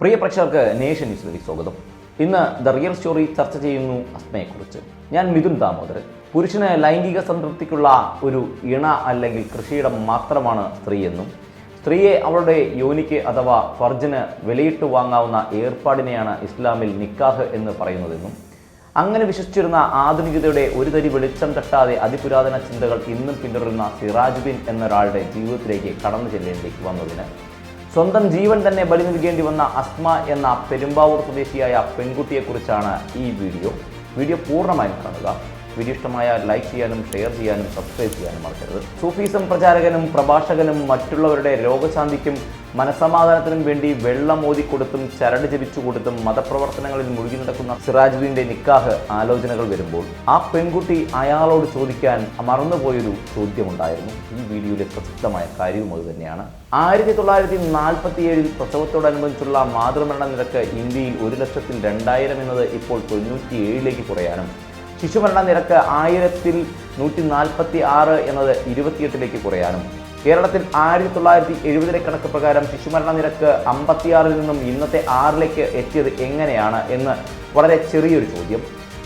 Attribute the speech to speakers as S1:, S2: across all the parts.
S1: പ്രേക്ഷകർക്ക് നേഷൻ ന്യൂസിലേക്ക് സ്വാഗതം. ഇന്ന് ദ റിയൽ സ്റ്റോറി ചർച്ച ചെയ്യുന്നു അസ്മയെക്കുറിച്ച്. ഞാൻ മിഥുൻ ദാമോദരൻ. പുരുഷന് ലൈംഗിക സംതൃപ്തിക്കുള്ള ഒരു ഇണ അല്ലെങ്കിൽ കൃഷിയിടം മാത്രമാണ് സ്ത്രീയെന്നും സ്ത്രീയെ അവളുടെ യോനിക്ക് അഥവാ ഫർജിന് വിലയിട്ട് വാങ്ങാവുന്ന ഏർപ്പാടിനെയാണ് ഇസ്ലാമിൽ നിക്കാഹ് എന്ന് പറയുന്നതെന്നും അങ്ങനെ വിശ്വസിച്ചിരുന്ന ആധുനികതയുടെ ഒരു തരി വെളിച്ചം തട്ടാതെ അതിപുരാതന ചിന്തകൾ ഇന്നും പിന്തുടരുന്ന സിറാജുദ്ദീൻ എന്നൊരാളുടെ ജീവിതത്തിലേക്ക് കടന്നു ചെല്ലേണ്ടി വന്നതിന് സ്വന്തം ജീവൻ തന്നെ ബലി നൽകേണ്ടി വന്ന അസ്മ എന്ന പെരുമ്പാവൂർ സ്വദേശിയായ പെൺകുട്ടിയെക്കുറിച്ചാണ് ഈ വീഡിയോ. വീഡിയോ പൂർണമായും കാണുക. വീഡിയോ ഇഷ്ടമായ ലൈക്ക് ചെയ്യാനും ഷെയർ ചെയ്യാനും സബ്സ്ക്രൈബ് ചെയ്യാനും മറക്കരുത്. സൂഫീസം പ്രചാരകനും പ്രഭാഷകനും മറ്റുള്ളവരുടെ രോഗശാന്തിക്കും മനസമാധാനത്തിനും വേണ്ടി വെള്ളം ഓതിക്കൊടുത്തും ചരട് ജപിച്ചു കൊടുത്തും മതപ്രവർത്തനങ്ങളിൽ മുഴുകി നടക്കുന്ന സിറാജുദ്ദീന്റെ നിക്കാഹ് ആലോചനകൾ വരുമ്പോൾ ആ പെൺകുട്ടി അയാളോട് ചോദിക്കാൻ മറന്നുപോയൊരു ചോദ്യമുണ്ടായിരുന്നു. ഈ വീഡിയോയിലെ പ്രസക്തമായ കാര്യവും അത് തന്നെയാണ്. ആയിരത്തി തൊള്ളായിരത്തി നാൽപ്പത്തി ഏഴിൽ പ്രസവത്തോടനുബന്ധിച്ചുള്ള മാതൃമരണ നിരക്ക് ഇന്ത്യയിൽ ഒരു ലക്ഷത്തിൽ രണ്ടായിരം എന്നത് ഇപ്പോൾ തൊണ്ണൂറ്റി ഏഴിലേക്ക് കുറയാനും ശിശുമരണ നിരക്ക് ആയിരത്തിൽ നൂറ്റി നാൽപ്പത്തി ആറ് എന്നത് ഇരുപത്തിയെട്ടിലേക്ക് കുറയാനും കേരളത്തിൽ ആയിരത്തി തൊള്ളായിരത്തി എഴുപതിലെ കണക്ക് പ്രകാരം ശിശുമരണ നിരക്ക് അമ്പത്തിയാറിൽ നിന്നും ഇന്നത്തെ ആറിലേക്ക് എത്തിയത് എങ്ങനെയാണ് എന്ന് വളരെ ചെറിയൊരു ചോദ്യം.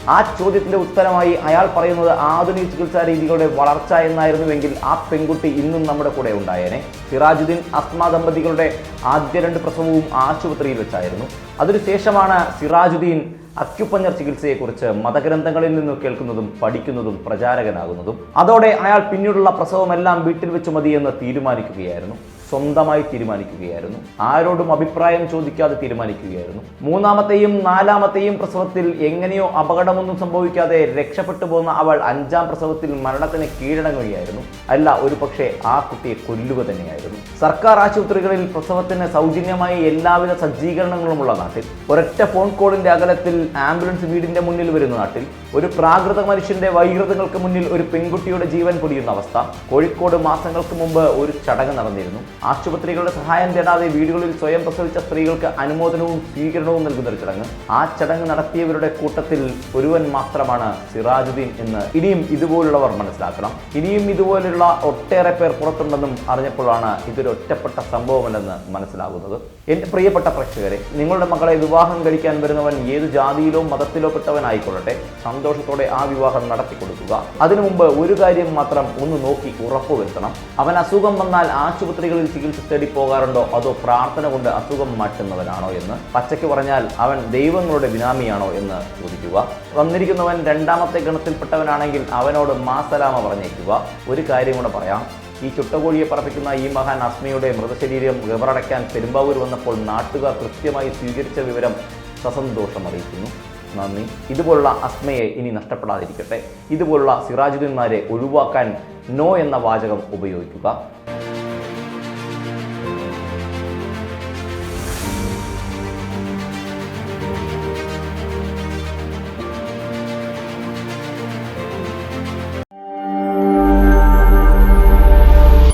S1: ആ ചോദ്യത്തിന്റെ ഉത്തരമായി അയാൾ പറയുന്നത് ആധുനിക ചികിത്സാ രീതികളുടെ വളർച്ച എന്നായിരുന്നുവെങ്കിൽ ആ പെൺകുട്ടി ഇന്നും നമ്മുടെ കൂടെ ഉണ്ടായേനെ. സിറാജുദ്ദീൻ അസ്മ ദമ്പതികളുടെ ആദ്യ രണ്ട് പ്രസവവും ആശുപത്രിയിൽ വെച്ചായിരുന്നു. അതിനുശേഷമാണ് സിറാജുദ്ദീൻ അക്യുപഞ്ഞർ ചികിത്സയെക്കുറിച്ച് മതഗ്രന്ഥങ്ങളിൽ നിന്ന് കേൾക്കുന്നതും പഠിക്കുന്നതും പ്രചാരകനാകുന്നതും. അതോടെ അയാൾ പിന്നീടുള്ള പ്രസവമെല്ലാം വീട്ടിൽ വെച്ച് മതിയെന്ന് തീരുമാനിക്കുകയായിരുന്നു. സ്വന്തമായി തീരുമാനിക്കുകയായിരുന്നു. ആരോടും അഭിപ്രായം ചോദിക്കാതെ തീരുമാനിക്കുകയായിരുന്നു. മൂന്നാമത്തെയും നാലാമത്തെയും പ്രസവത്തിൽ എങ്ങനെയോ അപകടമൊന്നും സംഭവിക്കാതെ രക്ഷപ്പെട്ടു പോകുന്ന അവൾ അഞ്ചാം പ്രസവത്തിൽ മരണത്തിന് കീഴടങ്ങുകയായിരുന്നു. അല്ല ഒരു പക്ഷേ ആ കുട്ടിയെ കൊല്ലുക തന്നെയായിരുന്നു. സർക്കാർ ആശുപത്രികളിൽ പ്രസവത്തിന് സൗജന്യമായി എല്ലാവിധ സജ്ജീകരണങ്ങളുമുള്ള നാട്ടിൽ ഒരൊറ്റ ഫോൺ കോളിന്റെ അകലത്തിൽ ആംബുലൻസ് വീടിന്റെ മുന്നിൽ വരുന്ന നാട്ടിൽ ഒരു പ്രാകൃത മനുഷ്യന്റെ വൈകൃതങ്ങൾക്ക് മുന്നിൽ ഒരു പെൺകുട്ടിയുടെ ജീവൻ പൊടിയുന്ന അവസ്ഥ കോഴിക്കോട് മാസങ്ങൾക്ക് മുമ്പ് ഒരു ചടങ്ങ് നടന്നിരുന്നു. ആശുപത്രികളുടെ സഹായം തേടാതെ വീടുകളിൽ സ്വയം പ്രസവിച്ച സ്ത്രീകൾക്ക് അനുമോദനവും സ്വീകരണവും നൽകുന്ന ഒരു ചടങ്ങ്. ആ ചടങ്ങ് നടത്തിയവരുടെ കൂട്ടത്തിൽ ഒരുവൻ മാത്രമാണ് സിറാജുദ്ദീൻ എന്ന് ഇനിയും ഇതുപോലുള്ളവർ മനസ്സിലാക്കണം. ഇനിയും ഇതുപോലുള്ള ഒട്ടേറെ പേർ പുറത്തുണ്ടെന്നും അറിഞ്ഞപ്പോഴാണ് ഇതൊരു ഒറ്റപ്പെട്ട സംഭവമല്ലെന്ന് മനസ്സിലാകുന്നത്. എന്റെ പ്രിയപ്പെട്ട പ്രേക്ഷകരെ നിങ്ങളുടെ മകളെ വിവാഹം കഴിക്കാൻ വരുന്നവൻ ഏത് ജാതിയിലോ മതത്തിലോ പെട്ടവനായിക്കൊള്ളട്ടെ സന്തോഷത്തോടെ ആ വിവാഹം നടത്തി കൊടുക്കുക അതിനു മുമ്പ് ഒരു കാര്യം മാത്രം ഒന്ന് നോക്കി ഉറപ്പുവരുത്തണം. അവൻ അസുഖം വന്നാൽ ആശുപത്രികളിൽ ചികിത്സ തേടി പോകാറുണ്ടോ? അതോ പ്രാർത്ഥന കൊണ്ട് അസുഖം മാറ്റുന്നവനാണോ എന്ന്? പച്ചയ്ക്ക് പറഞ്ഞാൽ അവൻ ദൈവങ്ങളുടെ ബിനാമിയാണോ എന്ന് ചോദിക്കുക. വന്നിരിക്കുന്നവൻ രണ്ടാമത്തെ ഗണത്തിൽപ്പെട്ടവനാണെങ്കിൽ അവനോട് മാസലാമ പറഞ്ഞേക്കുക. ഒരു കാര്യം കൂടെ പറയാം. ഈ ചുട്ടകോഴിയെ പറപ്പിക്കുന്ന ഈ മഹാൻ അസ്മിയുടെ മൃതശരീരം ഗവറടയ്ക്കാൻ പെരുമ്പാവൂർ വന്നപ്പോൾ നാട്ടുകാർ കൃത്യമായി സ്വീകരിച്ച വിവരം സസന്തോഷം അറിയിക്കുന്നു. നന്ദി. ഇതുപോലുള്ള അസ്മയെ ഇനി നഷ്ടപ്പെടാതിരിക്കട്ടെ. ഇതുപോലുള്ള സിറാജുദ്ദീന്മാരെ ഒഴിവാക്കാൻ നോ എന്ന വാചകം ഉപയോഗിക്കുക.